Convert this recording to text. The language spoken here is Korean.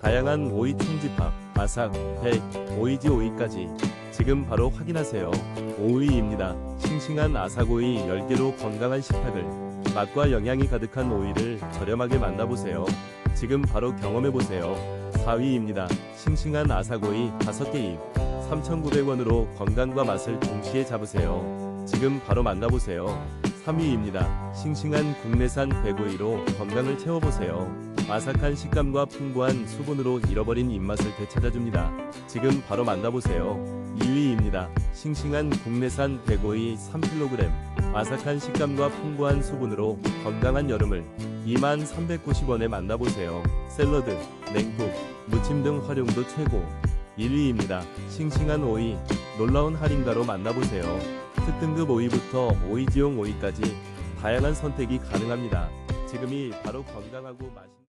다양한 오이 총집합, 아삭, 백, 오이지 오이까지 지금 바로 확인하세요. 오이입니다. 싱싱한 아삭오이 10개로 건강한 식탁을 맛과 영양이 가득한 오이를 저렴하게 만나보세요. 지금 바로 경험해보세요. 4위입니다. 싱싱한 아삭오이 5개 잎 3,900원으로 건강과 맛을 동시에 잡으세요. 지금 바로 만나보세요. 3위입니다. 싱싱한 국내산 백오이로 건강을 채워보세요. 아삭한 식감과 풍부한 수분으로 잃어버린 입맛을 되찾아줍니다. 지금 바로 만나보세요. 2위입니다. 싱싱한 국내산 백오이 3kg. 아삭한 식감과 풍부한 수분으로 건강한 여름을 2390원에 만나보세요. 샐러드, 냉국, 무침 등 활용도 최고. 1위입니다. 싱싱한 오이, 놀라운 할인가로 만나보세요. 특등급 오이부터 오이지용 오이까지 다양한 선택이 가능합니다. 지금이 바로 건강하고 맛있는